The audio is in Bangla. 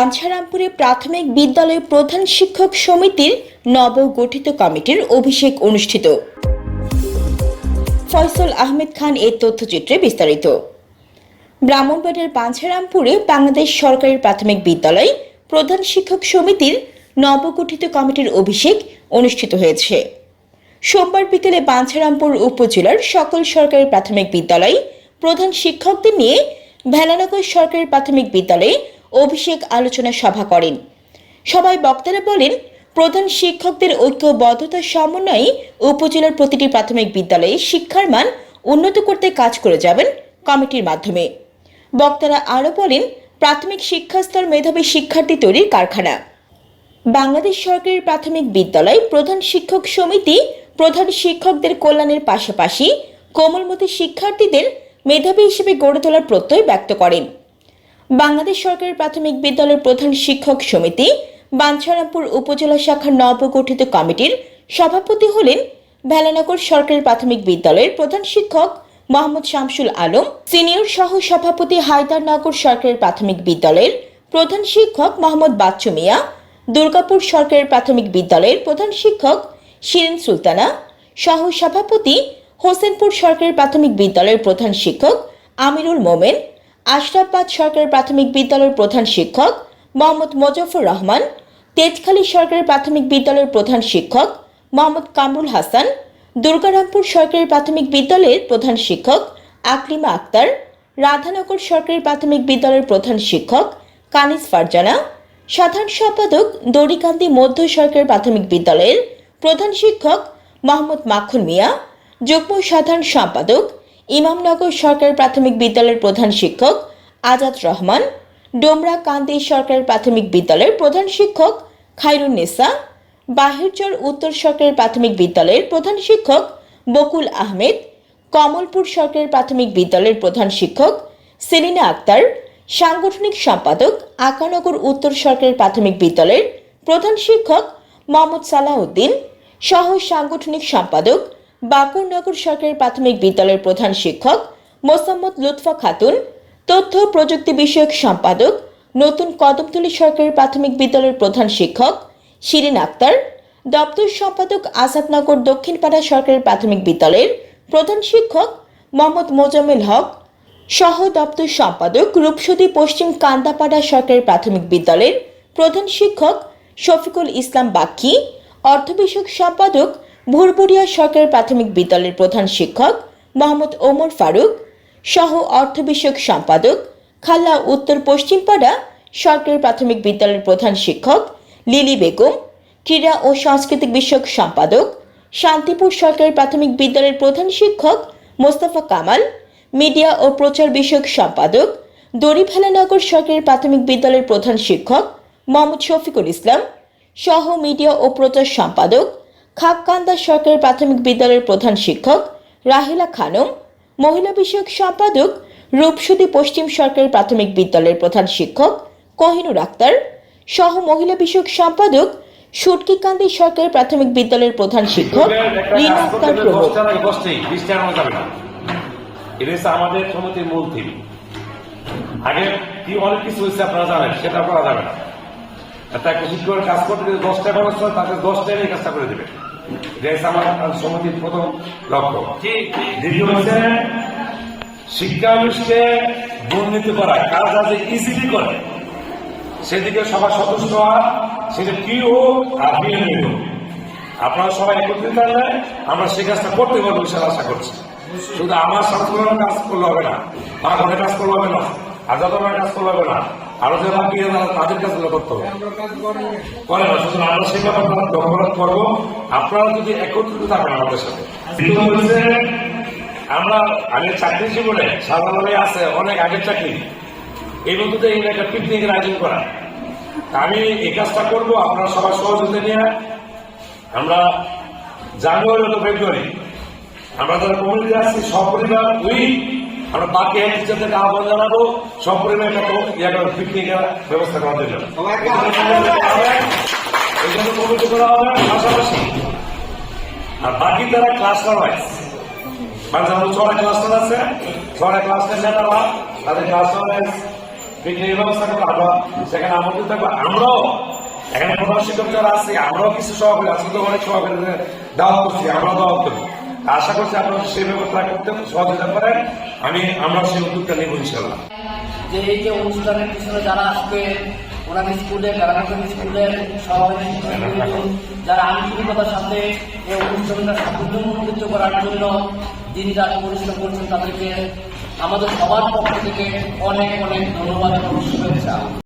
বাঞ্ছারামপুরে প্রাথমিক বিদ্যালয় প্রধান শিক্ষক সমিতির নবগঠিত কমিটির অভিষেক অনুষ্ঠিত। ফয়সল আহমেদ খান এর তথ্যচিত্রে বিস্তারিত। ব্রাহ্মণবাড়িয়ার বাঞ্ছারামপুরে বাংলাদেশ সরকারি প্রাথমিক বিদ্যালয় প্রধান শিক্ষক সমিতির নবগঠিত কমিটির অভিষেক অনুষ্ঠিত হয়েছে। সোমবার বিকেলে বাঞ্ছারামপুর উপজেলার সকল সরকারি প্রাথমিক বিদ্যালয় প্রধান শিক্ষকদের নিয়ে ভেলানগর সরকারি প্রাথমিক বিদ্যালয়ে অভিষেক আলোচনা সভা করেন। সবাই বক্তারা বলেন, প্রধান শিক্ষকদের ঐক্যবদ্ধতার সমন্বয়ে উপজেলার প্রতিটি প্রাথমিক বিদ্যালয়ে শিক্ষার মান উন্নত করতে কাজ করে যাবেন কমিটির মাধ্যমে। বক্তারা আরও বলেন, প্রাথমিক শিক্ষাস্তর মেধাবী শিক্ষার্থী তৈরির কারখানা। বাংলাদেশ সরকারের প্রাথমিক বিদ্যালয় প্রধান শিক্ষক সমিতি প্রধান শিক্ষকদের কল্যাণের পাশাপাশি কোমলমতি শিক্ষার্থীদের মেধাবী হিসেবে গড়ে তোলার প্রত্যয় ব্যক্ত করেন। বাংলাদেশ সরকারের প্রাথমিক বিদ্যালয়ের প্রধান শিক্ষক সমিতি, বাঞ্ছারামপুর উপজেলা শাখার নবগঠিত কমিটির সভাপতি হলেন ভেলানগর সরকারি প্রাথমিক বিদ্যালয়ের প্রধান শিক্ষক মোহাম্মদ শামসুল আলম, সিনিয়র সহ সভাপতি হায়দারনগর সরকারি প্রাথমিক বিদ্যালয়ের প্রধান শিক্ষক মোহাম্মদ বাচ্চু মিয়া, দুর্গাপুর সরকারি প্রাথমিক বিদ্যালয়ের প্রধান শিক্ষক শিরিন সুলতানা, সহ সভাপতি হোসেনপুর সরকারি প্রাথমিক বিদ্যালয়ের প্রধান শিক্ষক আমিরুল মোমেন আশরাফবাদ সরকারি প্রাথমিক বিদ্যালয়ের প্রধান শিক্ষক মোহাম্মদ মোজাফর রহমান, তেজখালী সরকারি প্রাথমিক বিদ্যালয়ের প্রধান শিক্ষক মোহাম্মদ কামরুল হাসান, দুর্গারামপুর সরকারি প্রাথমিক বিদ্যালয়ের প্রধান শিক্ষক আকলিমা আক্তার, রাধানগর সরকারি প্রাথমিক বিদ্যালয়ের প্রধান শিক্ষক কানিস ফারজানা, সাধারণ সম্পাদক দড়িকান্দি মধ্য সরকারি প্রাথমিক বিদ্যালয়ের প্রধান শিক্ষক মোহাম্মদ মাখন মিয়া, যুগ্ম সাধারণ সম্পাদক ইমামনগর সরকারি প্রাথমিক বিদ্যালয়ের প্রধান শিক্ষক আজাদ রহমান ডোমরা কান্দি সরকারি প্রাথমিক বিদ্যালয়ের প্রধান শিক্ষক খায়রুন নেসা, বাহিরচর উত্তর সরকারি প্রাথমিক বিদ্যালয়ের প্রধান শিক্ষক বকুল আহমেদ, কমলপুর সরকারি প্রাথমিক বিদ্যালয়ের প্রধান শিক্ষক সেলিনা আক্তার, সাংগঠনিক সম্পাদক আকানগর উত্তর সরকারি প্রাথমিক বিদ্যালয়ের প্রধান শিক্ষক মোহাম্মদ সালাউদ্দিন সহ সাংগঠনিক সম্পাদক বাকুরনগর সরকারি প্রাথমিক বিদ্যালয়ের প্রধান শিক্ষক মোসাম্মদ লুৎফা খাতুন, তথ্য প্রযুক্তি বিষয়ক সম্পাদক, নতুন কদমতলী সরকারি প্রাথমিক বিদ্যালয়ের প্রধান শিক্ষক শিরিন আক্তার, দপ্তর সম্পাদক আসাদনগর দক্ষিণপাড়া সরকারি প্রাথমিক বিদ্যালয়ের প্রধান শিক্ষক মোহাম্মদ মোজাম্মেল হক, সহ দপ্তর সম্পাদক রূপসদী পশ্চিম কান্দাপাড়া সরকারি প্রাথমিক বিদ্যালয়ের প্রধান শিক্ষক শফিকুল ইসলাম বাক্কি, অর্থ বিষয়ক সম্পাদক ভুরভুরিয়া সরকারি প্রাথমিক বিদ্যালয়ের প্রধান শিক্ষক মোহাম্মদ ওমর ফারুক, সহ অর্থ বিষয়ক সম্পাদক খাল্লা উত্তর পশ্চিমপাড়া সরকারি প্রাথমিক বিদ্যালয়ের প্রধান শিক্ষক লিলি বেগম, ক্রীড়া ও সাংস্কৃতিক বিষয়ক সম্পাদক শান্তিপুর সরকারি প্রাথমিক বিদ্যালয়ের প্রধান শিক্ষক মোস্তফা কামাল, মিডিয়া ও প্রচার বিষয়ক সম্পাদক দড়িভেলানগর সরকারি প্রাথমিক বিদ্যালয়ের প্রধান শিক্ষক মোহাম্মদ শফিকুল ইসলাম, সহ মিডিয়া ও প্রচার সম্পাদক খাককান্দা সরকারি প্রাথমিক বিদ্যালয়ের প্রধান শিক্ষক রাহিলা খানম, মহিলা বিষয়ক সম্পাদক রূপসতী পশ্চিম সরকারি প্রাথমিক বিদ্যালয়ের প্রধান শিক্ষক কহিনুর আক্তার, সহ মহিলা বিষয়ক সম্পাদক সুটকিকান্দি সরকারি প্রাথমিক বিদ্যালয়ের প্রধান শিক্ষক আক্তার প্রমুখ। আমাদের সমিতির মূল থিম আগে কি অনেক কিছু হয়েছে আপনারা জানেন, সেটা একটা করে কাজ করতে যদি দশটা খরচ হয় কাজটা করে দেবে। এটা আমার সমিতির প্রথম লক্ষ্য। দ্বিতীয় হচ্ছে শিক্ষা অনুষ্ঠানে দুর্নীতি করা কাজ ইজিলি করে। সেদিকে সবার সদস্য হওয়া সেটা কি হোক আর বিএনপি হোক। আপনারা সবাই একত্রিত হলে আমরা সেই কাজটা করতে পারব বিশাল আশা করছি। শুধু আমার সংস্করণের কাজ করলে হবে না মা ঘরে কাজ করলে হবে না আর আজাদের কাজ করলে হবে না। আরও যে বাকি তাদের কাজগুলো করতে হবে। করে। না শুধু আমরা সেই ব্যাপারটা দখল করব। আপনারা যদি একত্রিত থাকেন আমাদের সাথে। আমরা আগের চাকরি জীবনে সাধারণভাবে আছে অনেক আগের চাকরি। এই মধ্যে এই একটা পিকনিকের আয়োজন করা। তা আমি এই কাজটা করব আপনারা সবার সহযোগিতা নিয়ে। আমরা জানুয়ারি হলো ফেব্রুয়ারি আমরা যারা কমিটি আসছি সপরিবার উই আমরা বাকি এক টিচারদেরকে আহ্বান জানাব। সপরিবার একটা ইয়ে করে পিকনিকের ব্যবস্থা করার জন্য। এই জন্য কমিটি করা হবে। পাশাপাশি আর বাকি যারা ক্লাস্টার ওয়াইজ মানে যেমন ছটা ক্লাস্টার আছে ছটা ক্লাস্টার নেতারা তাদের ক্লাস্টার ওয়াইজ পিকনিকের ব্যবস্থা আমরা সেখানে আমন্ত্রিত থাকব। আমরাও এখানে প্রধান শিক্ষক যারা আছে আমরাও কিছু সহকারী আজকে তো অনেক সহকারী দাওয়াত করছি আমরাও দাওয়াত করব। আশা করছি আপনারা সেই ব্যবস্থা করতে সহযোগিতা করেন। আমি, আমরা সেই উদ্যোগটা নেব ইনশাল্লাহ যে এই যে অনুষ্ঠানের পিছনে যারা আসবে, ওনাদের স্কুলে, বেড়াঘাটের স্কুলের সভাপতি যারা আন্তরিকতার সাথে এই অনুষ্ঠানটা সাফল্যমণ্ডিত করার জন্য দিন রাত পরিশ্রম করছেন তাদেরকে আমাদের সবার পক্ষ থেকে অনেক অনেক ধন্যবাদ এবং শুভেচ্ছা।